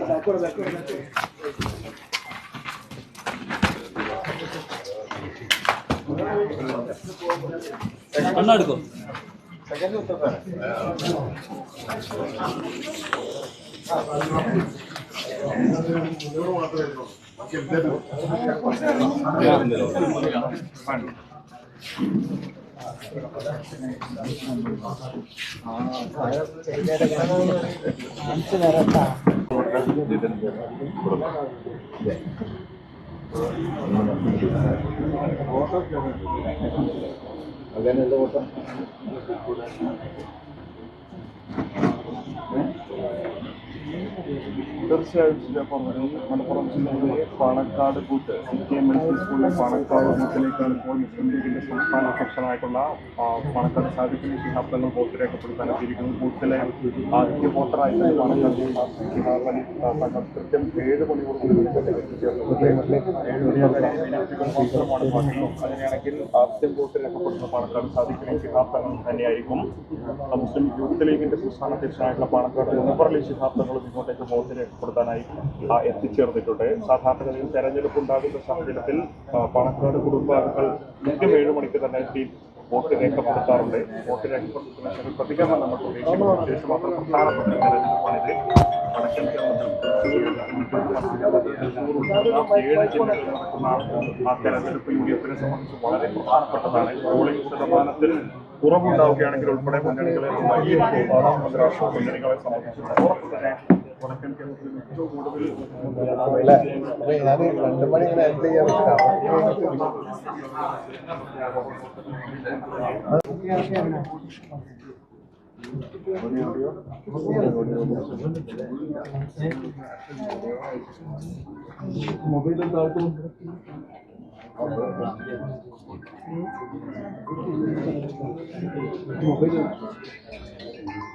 De acuerdo, de acuerdo, de acuerdo. Karnataka second ಉತ್ತರ Again, is the water? ഈ മലപ്പുറം ജില്ലയിലെ Panakkad booth C K M L P സ്കൂളിലെ പാണക്കാട് ബൂത്തിലേക്കാണ് ഇപ്പോൾ മുസ്ലിം ലീഗിന്റെ സംസ്ഥാന അധ്യക്ഷനായിട്ടുള്ള പാണക്കാട് സാധിക്കുന്ന ശിഹാബ് വോട്ട് രേഖപ്പെടുത്താൻ എത്തിയിരിക്കുന്നത് ബൂത്തിലെ ആദ്യ വോട്ടറായിട്ട് പാണക്കാട് കൃത്യം ഏഴ് മണിക്കൂർ അങ്ങനെയാണെങ്കിൽ ആദ്യം വോട്ട് പാണക്കാട് സാധിക്കുന്ന ശിഹാബ് തന്നെയായിരിക്കും. മുസ്ലിം യൂത്ത് സംസ്ഥാന അധ്യക്ഷനായിട്ടുള്ള പാണക്കാട് ഉമർ അലി തങ്ങളും ഇങ്ങോട്ടേക്ക് വോട്ടിന് കൊടുക്കാനായി എത്തിച്ചേർന്നിട്ടുണ്ട്. സാധാരണഗതിയിൽ തെരഞ്ഞെടുപ്പ് ഉണ്ടാകുന്ന സാഹചര്യത്തിൽ പാണക്കാട് കുടുംബാംഗങ്ങൾ കൃത്യം ഏഴ് മണിക്ക് തന്നെ വോട്ട് രേഖപ്പെടുത്താറുണ്ട്. വോട്ട് രേഖപ്പെടുത്തുന്ന പ്രതികരണം നമ്മൾ ശേഷം മാത്രം പ്രധാനപ്പെട്ട തെരഞ്ഞെടുപ്പാണിത് വളരെ പ്രധാനപ്പെട്ടതാണ്. കുറവുണ്ടാവുകയാണെങ്കിൽ ഉൾപ്പെടെ മുന്നണികളെ മുന്നണികളെ സംബന്ധിച്ച് ഉറപ്പ് തന്നെ കൂടുതൽ രണ്ട് മണി ഇങ്ങനെ എൻഡ് ചെയ്യാൻ മൊബൈലിൽ താഴ്ത്തു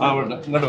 ആ വേണ്ട. ഇങ്ങോട്ട്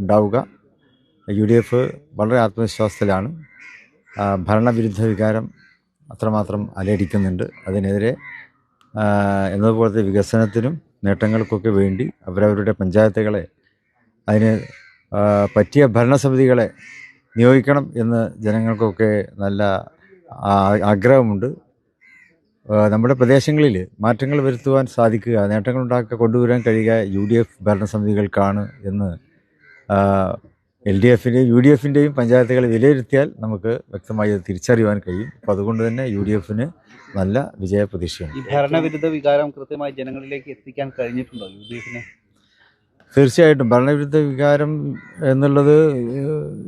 ഉണ്ടാവുക. യു ഡി എഫ് വളരെ ആത്മവിശ്വാസത്തിലാണ്. ഭരണവിരുദ്ധ വികാരം അത്രമാത്രം അലയടിക്കുന്നുണ്ട്. അതിനെതിരെ എന്നതുപോലത്തെ വികസനത്തിനും നേട്ടങ്ങൾക്കൊക്കെ വേണ്ടി അവരവരുടെ പഞ്ചായത്തുകളെ അതിന് പറ്റിയ ഭരണസമിതികളെ നിയോഗിക്കണം എന്ന് ജനങ്ങൾക്കൊക്കെ നല്ല ആഗ്രഹമുണ്ട്. നമ്മുടെ പ്രദേശങ്ങളിൽ മാറ്റങ്ങൾ വരുത്തുവാൻ സാധിക്കുക നേട്ടങ്ങളുണ്ടാക്കുക കൊണ്ടുവരാൻ കഴിയുക യു ഡി എഫ് ഭരണസമിതികൾക്കാണ് എന്ന് എൽ ഡി എഫിന്റെയും യു ഡി എഫിന്റെയും പഞ്ചായത്തുകളെ വിലയിരുത്തിയാൽ നമുക്ക് വ്യക്തമായി അത് തിരിച്ചറിയുവാൻ കഴിയും. അപ്പോൾ അതുകൊണ്ട് തന്നെ യു ഡി എഫിന് നല്ല വിജയ പ്രതീക്ഷയാണ് ഈ ഭരണവിരുദ്ധ വികാരം കൃത്യമായി ജനങ്ങളിലേക്ക് എത്തിക്കാൻ കഴിഞ്ഞിട്ടുണ്ടോ യു ഡി എഫിന്? തീർച്ചയായിട്ടും. ഭരണവിരുദ്ധ വികാരം എന്നുള്ളത്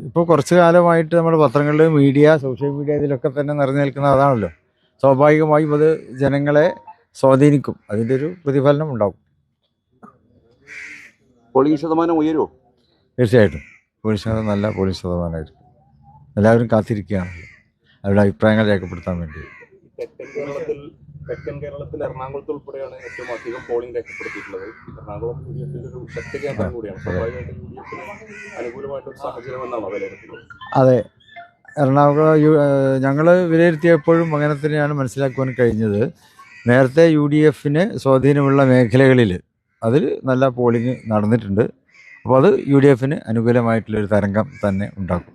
ഇപ്പോൾ കുറച്ച് കാലമായിട്ട് നമ്മുടെ പത്രങ്ങളിൽ മീഡിയ സോഷ്യൽ മീഡിയ ഇതിലൊക്കെ തന്നെ നിറഞ്ഞു നിൽക്കുന്ന അതാണല്ലോ. സ്വാഭാവികമായും അത് ജനങ്ങളെ സ്വാധീനിക്കും. അതിന്റെ ഒരു പ്രതിഫലനം ഉണ്ടാകും. പോളിംഗ് ശതമാനം ഉയരുമോ തീർച്ചയായിട്ടും. പോലീസ് ശതമാനം നല്ല പോലീസ് ശതമാനമായിരിക്കും. എല്ലാവരും കാത്തിരിക്കുകയാണ്. അവരുടെ അഭിപ്രായങ്ങൾ രേഖപ്പെടുത്താൻ വേണ്ടി. തെക്കൻ കേരളത്തിൽ തെക്കൻ കേരളത്തിൽ എറണാകുളത്ത് ഉൾപ്പെടെയാണ് ഏറ്റവും അധികം പോളിംഗ് രേഖപ്പെടുത്തിയിട്ടുള്ളത്. എറണാകുളം യു ഡി എഫിന്റെ ഒരു ശക്തി കേന്ദ്രം കൂടിയാണ്. സ്വാഭാവികമായിട്ടും യു ഡി എഫിന് അനുകൂലമായിട്ടൊരു സാഹചര്യം എന്നാണ് വിലയിരുത്തുന്നത് അതെ. എറണാകുളം ഞങ്ങൾ വിലയിരുത്തിയപ്പോഴും അങ്ങനെ തന്നെയാണ് മനസ്സിലാക്കുവാൻ കഴിഞ്ഞത്. നേരത്തെ യു ഡി എഫിന് സ്വാധീനമുള്ള മേഖലകളിൽ അതിൽ നല്ല പോളിംഗ് നടന്നിട്ടുണ്ട്. അപ്പോൾ അത് യു ഡി എഫിന് അനുകൂലമായിട്ടുള്ളൊരു തരംഗം തന്നെ ഉണ്ടാക്കും.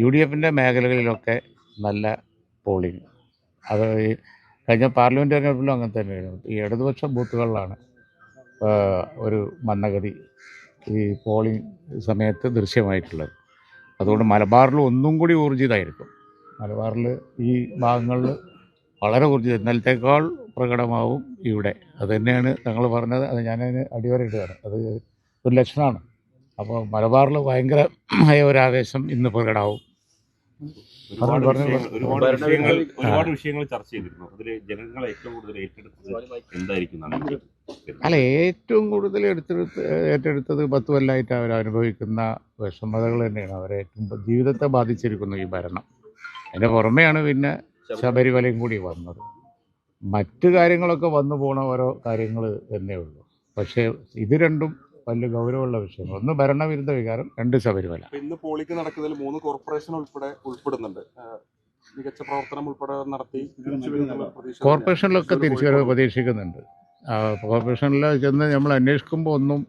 യു ഡി എഫിന്റെ മേഖലകളിലൊക്കെ നല്ല പോളിംഗ്. അത് ഈ കഴിഞ്ഞ പാർലമെന്റ് തെരഞ്ഞെടുപ്പിലും അങ്ങനെ തന്നെയായിരുന്നു. ഈ ഇടതുപക്ഷ ബൂത്തുകളിലാണ് ഒരു മന്ദഗതി ഈ പോളിംഗ് സമയത്ത് ദൃശ്യമായിട്ടുള്ളത്. അതുകൊണ്ട് മലബാറിൽ ഒന്നും കൂടി ഊർജിതമായിരിക്കും. മലബാറിൽ ഈ ഭാഗങ്ങളിൽ വളരെ ഊർജിതം. ഇന്നലത്തേക്കാൾ പ്രകടമാവും ഇവിടെ. അത് തന്നെയാണ് തങ്ങൾ പറഞ്ഞത്. അത് ഞാനതിന് അടിവരയിടുകയാണ്. അത് ഒരു ലക്ഷണമാണ്. അപ്പോൾ മലബാറിൽ ഭയങ്കരമായ ഒരു ആവേശം ഇന്ന് പ്രകടമാവും. ഒരുപാട് പറഞ്ഞു, വിഷയങ്ങൾ- ഒരുപാട് വിഷയങ്ങൾ ചർച്ച ചെയ്തിരുന്നു. അതിൽ ജനങ്ങൾ ഏറ്റവും കൂടുതൽ ഏറ്റെടുത്തത് എന്തായിരിക്കും അല്ല ഏറ്റവും കൂടുതൽ എടുത്തെടുത്ത് ഏറ്റെടുത്തത് പത്ത് കൊല്ലമായിട്ട് അവർ അനുഭവിക്കുന്ന വിഷമതകൾ തന്നെയാണ്. അവരെ ഏറ്റവും ജീവിതത്തെ ബാധിച്ചിരിക്കുന്നു ഈ ഭരണം. അതിന്റെ പുറമെയാണ് പിന്നെ ശബരിമലയും കൂടി വന്നത്. മറ്റു കാര്യങ്ങളൊക്കെ വന്നു പോണ ഓരോ കാര്യങ്ങൾ തന്നെ ഉള്ളൂ. പക്ഷേ ഇത് രണ്ടും വലിയ ഗൗരവമുള്ള വിഷയങ്ങൾ. ഒന്ന് ഭരണവിരുദ്ധ വികാരം രണ്ട് ശബരിമല. ഇന്ന് പോളിക്ക് നടക്കുന്നതിൽ മൂന്ന് കോർപ്പറേഷൻ ഉൾപ്പെടെ ഉൾപ്പെടുന്നുണ്ട്. മികച്ച പ്രവർത്തനം ഉൾപ്പെടെ നടത്തി. കോർപ്പറേഷനിലൊക്കെ തിരിച്ചു വരവ് പ്രതീക്ഷിക്കുന്നുണ്ട് കോർപ്പറേഷനിൽ ചെന്ന് നമ്മൾ അന്വേഷിക്കുമ്പോൾ ഒന്നും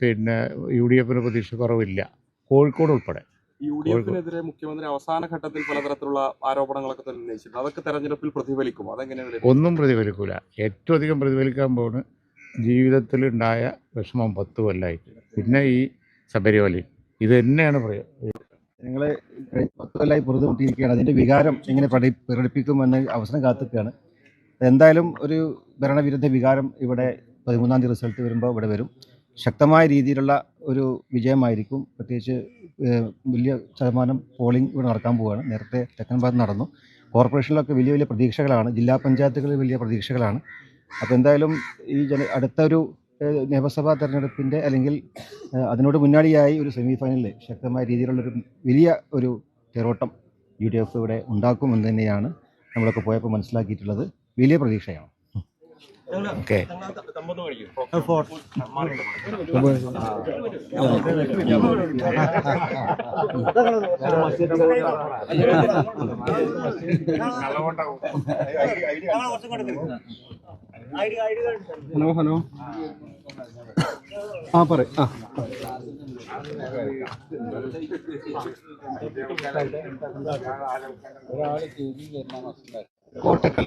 പിന്നെ യു ഡി എഫിന് പ്രതീക്ഷ കുറവില്ല കോഴിക്കോട് ഉൾപ്പെടെ. യു ഡി എഫിനെതിരെ മുഖ്യമന്ത്രി അവസാന ഘട്ടത്തിൽ പലതരത്തിലുള്ള ആരോപണങ്ങളൊക്കെ തന്നെ ഉന്നയിച്ചിട്ടുണ്ട്. അതൊക്കെ തെരഞ്ഞെടുപ്പിൽ പ്രതിഫലിക്കും അതെങ്ങനെ ഒന്നും പ്രതിഫലിക്കൂല. ഏറ്റവും അധികം പ്രതിഫലിക്കാൻ പോകുന്ന ജീവിതത്തിലുണ്ടായ വിഷമം പത്ത് കൊല്ലായിട്ട്. പിന്നെ ഈ ശബരിമലയും. ഇത് തന്നെയാണ് നിങ്ങളെ ഞങ്ങൾ പത്ത് കൊല്ലമായി പൊറുതുമുട്ടിയിരിക്കുകയാണ് അതിന്റെ വികാരം എങ്ങനെ പ്രകടിപ്പിക്കുമെന്ന് അവസരം കാത്തുകയാണ് എന്തായാലും ഒരു ഭരണവിരുദ്ധ വികാരം ഇവിടെ പതിമൂന്നാം തീയതി റിസൾട്ട് വരുമ്പോൾ ഇവിടെ വരും. ശക്തമായ രീതിയിലുള്ള ഒരു വിജയമായിരിക്കും. പ്രത്യേകിച്ച് വലിയ ശതമാനം പോളിംഗ് ഇവിടെ നടക്കാൻ പോവുകയാണ്. നേരത്തെ തെക്കൻ ഭാഗത്ത് നടന്നു. കോർപ്പറേഷനിലൊക്കെ വലിയ വലിയ പ്രതീക്ഷകളാണ്. ജില്ലാ പഞ്ചായത്തുകളിൽ വലിയ പ്രതീക്ഷകളാണ്. അപ്പോൾ എന്തായാലും ഈ ജന അടുത്തൊരു നിയമസഭാ തെരഞ്ഞെടുപ്പിന്റെ അല്ലെങ്കിൽ അതിനോട് മുന്നാടിയായി ഒരു സെമി ഫൈനലിൽ ശക്തമായ രീതിയിലുള്ളൊരു വലിയ ഒരു തേരോട്ടം യു ഡി എഫ് ഇവിടെ ഉണ്ടാക്കുമെന്ന് തന്നെയാണ് നമ്മളൊക്കെ പോയപ്പോൾ മനസ്സിലാക്കിയിട്ടുള്ളത്. വലിയ പ്രതീക്ഷയാണ്. ഓക്കെ ഹലോ ഹലോ ആ പറ ആ. കോട്ടക്കൽ.